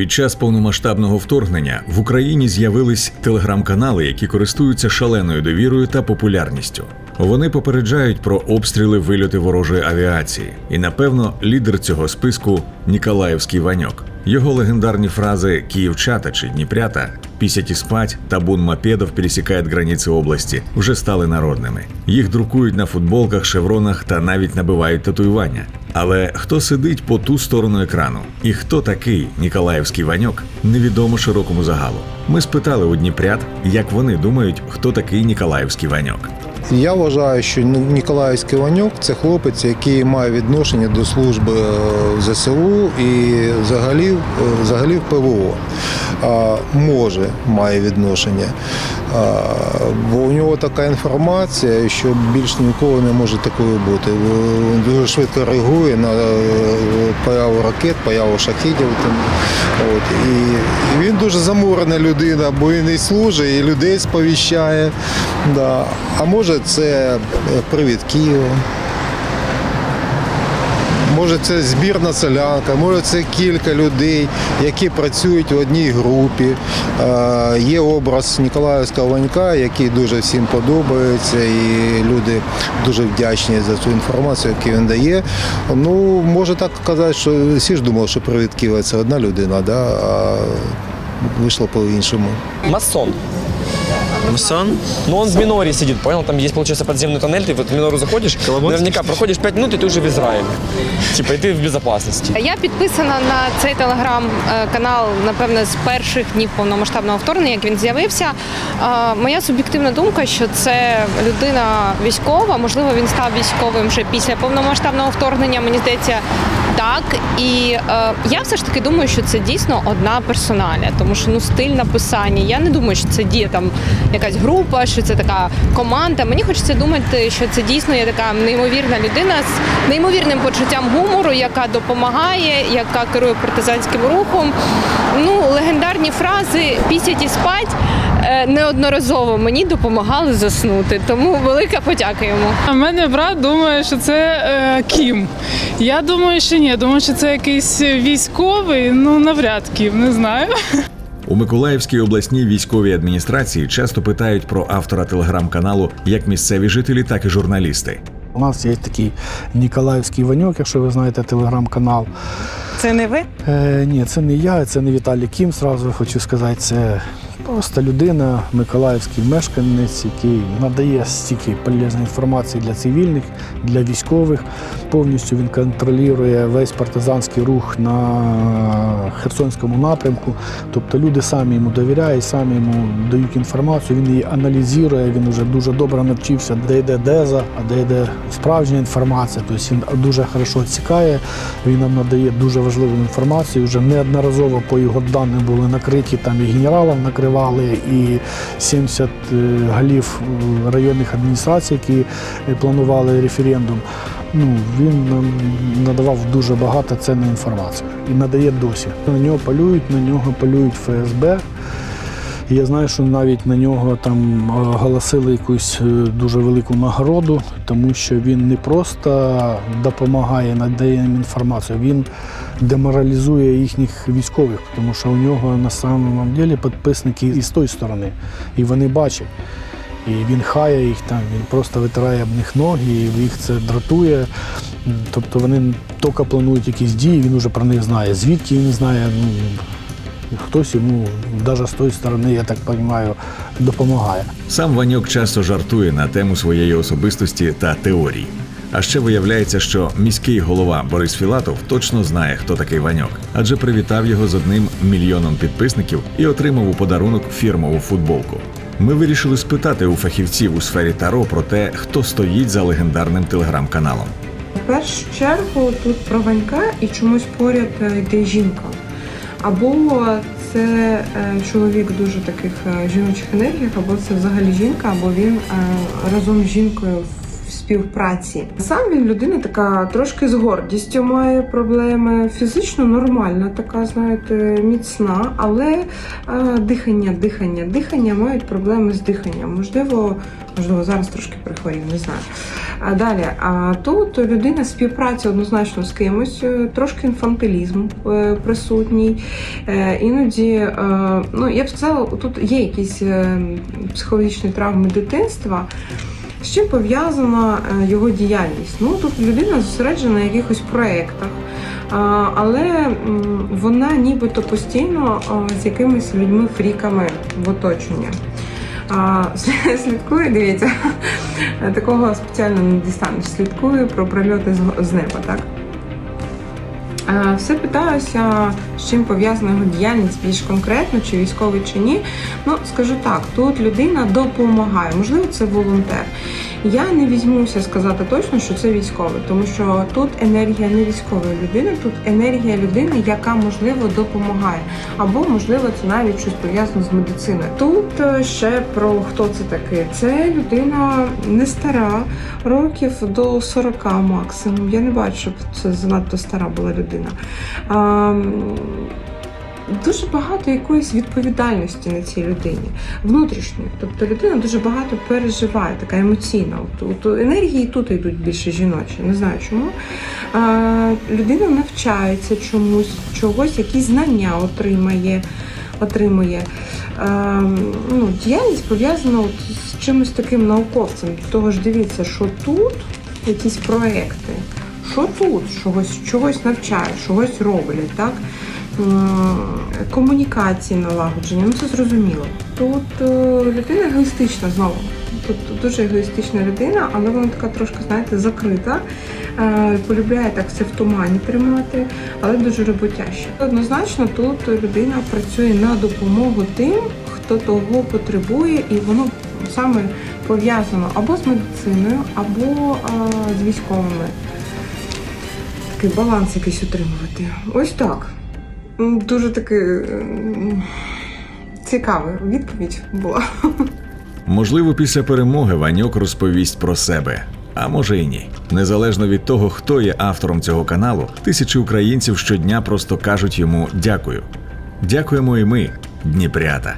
Під час повномасштабного вторгнення в Україні з'явились телеграм-канали, які користуються шаленою довірою та популярністю. Вони попереджають про обстріли вильоти ворожої авіації. І напевно лідер цього списку Ніколаївський Ваньок. Його легендарні фрази «Київчата» чи «Дніпрята», «Пісять і спать» та «Бун мопедов пересікає границі області вже стали народними. Їх друкують на футболках, шевронах та навіть набивають татуювання. Але хто сидить по ту сторону екрану і хто такий Ніколаївський Ваньок, невідомо широкому загалу. Ми спитали у Дніпрят, як вони думають, хто такий Ніколаївський Ваньок. Я вважаю, що Ніколаївський Ванюк це хлопець, який має відношення до служби е, ЗСУ і взагалі, е, взагалі в ПВО. А, Може, має відношення. А, Бо у нього така інформація, що більш ніколи не може такою бути. Він дуже швидко реагує на е, появу ракет, появу шахідів. Там. От. І, він дуже замурена людина, бо він і служить, і людей сповіщає. Да. А може це е, привід Києва. Може, це збірна селянка, може це кілька людей, які працюють в одній групі. Е, Є образ Ніколаївського Ванька, який дуже всім подобається, і люди дуже вдячні за цю інформацію, яку він дає. Ну, може так казати, що всі ж думали, що привід Києва це одна людина, да? а вийшло по-іншому. Масон. Масон? Но он в миноре сидит, понял? Там есть, получается, подземный тоннель, ты вот в минору заходишь, наверняка проходишь 5 минут, и ты уже в Израиле. Типа, и ты в безопасности. Я підписана на цей телеграм-канал, напевне, з перших днів повномасштабного вторгнення, як він з'явився. Е, Моя суб'єктивна думка, що це людина військова. Можливо, він став військовим вже після повномасштабного вторгнення. Мені здається, так. І е, я все ж таки думаю, що це дійсно одна персоналя, тому що ну стиль написання. Я не думаю, що це діє там якась група, що це така команда. Мені хочеться думати, що це дійсно є така неймовірна людина з неймовірним почуттям гумору, яка допомагає, яка керує партизанським рухом. Ну, легендарні фрази пісять і спать неодноразово мені допомагали заснути. Тому велика подяка йому. А мене брат думає, що це е, Кім. Я думаю, що ні. Думаю, що це якийсь військовий, ну навряд Кім, не знаю. У Миколаївській обласній військовій адміністрації часто питають про автора телеграм-каналу як місцеві жителі, так і журналісти. У нас є такий Ніколаївський Ваньок, якщо ви знаєте телеграм-канал. Це не ви? Е, ні, це не я, це не Віталій Кім. Зразу хочу сказати, це просто людина, миколаївський мешканець, який надає стільки полезної інформації для цивільних, для військових. Повністю він контролює весь партизанський рух на Херсонському напрямку. Тобто люди самі йому довіряють, самі йому дають інформацію, він її аналізує, він вже дуже добре навчився, де йде деза, а де йде справжня інформація. Тобто він дуже хорошо цікає, він нам надає дуже важливу інформацію. Вже неодноразово по його даним були накриті, там і генералів накривали, і 70 е, голів е, районних адміністрацій, які е, планували референдум. Ну, він нам надавав дуже багато цінної інформації і надає досі. На нього полюють, на нього полюють ФСБ. Я знаю, що навіть на нього там е, оголосили якусь е, дуже велику нагороду, тому що він не просто допомагає, надає їм інформацію, він деморалізує їхніх військових, тому що у нього на самому ділі підписники і з тої сторони, і вони бачать. І він хає їх там, він просто витирає об них ноги, і їх це дратує. Тобто вони тільки планують якісь дії, він вже про них знає. Звідки він знає, ну, хтось йому навіть з тої сторони, я так розумію, допомагає. Сам Ваньок часто жартує на тему своєї особистості та теорій. А ще виявляється, що міський голова Борис Філатов точно знає, хто такий Ваньок, адже привітав його з одним мільйоном підписників і отримав у подарунок фірмову футболку. Ми вирішили спитати у фахівців у сфері Таро про те, хто стоїть за легендарним телеграм-каналом. В першу чергу тут про Ванька і чомусь поряд е, йде жінка. Або це е, чоловік дуже таких е, жіночих енергіях, або це взагалі жінка, або він е, разом з жінкою в співпраці. Сам він людина така трошки з гордістю має проблеми. Фізично нормальна, така, знаєте, міцна, але дихання, дихання, дихання мають проблеми з диханням. Можливо, можливо, зараз трошки прихворів, не знаю. А далі, а тут людина співпраця однозначно з кимось, е, трошки інфантилізм е, присутній. Е, Іноді, ну я б сказала, тут є якісь психологічні травми дитинства. З чим пов'язана його діяльність? Ну тут людина зосереджена на якихось проєктах, але вона нібито постійно з якимись людьми-фріками в оточенні. А, слідкує, дивіться, такого спеціально не дістанеш. Слідкує про прильоти з неба, так? Е, Все питаюся, з чим пов'язана його діяльність більш конкретно, чи військовий, чи ні. Ну, скажу так, тут людина допомагає, можливо, це волонтер. Я не візьмуся сказати точно, що це військовий, тому що тут енергія не військової людини, тут енергія людини, яка можливо допомагає, або можливо це навіть щось пов'язано з медициною. Тут е, ще про хто це такий. Це людина не стара, років до 40 максимум. Я не бачу, щоб це занадто стара була людина. А, Дуже багато якоїсь відповідальності на цій людині, внутрішньої. Тобто людина дуже багато переживає, така емоційна. От, енергії тут йдуть більше жіночі, не знаю чому. А, людина навчається чомусь, чогось, якісь знання отримає. отримує. А, ну, діяльність пов'язана з чимось таким науковцем. Того ж, дивіться, що тут якісь проекти, що тут чогось, чогось навчають, чогось роблять, так? Комунікації налагодження, ну це зрозуміло. Тут е, людина егоїстична знову. Тут дуже егоїстична людина, але вона така трошки, знаєте, закрита. Е, Полюбляє так все в тумані тримати, але дуже роботяща. Однозначно, тут людина працює на допомогу тим, хто того потребує, і воно саме пов'язано або з медициною, або е, з військовими. Такий баланс якийсь утримувати. Ось так. Дуже таки цікава відповідь була. Можливо, після перемоги Ваньок розповість про себе. А може і ні. Незалежно від того, хто є автором цього каналу, тисячі українців щодня просто кажуть йому дякую. Дякуємо і ми, Дніпрята.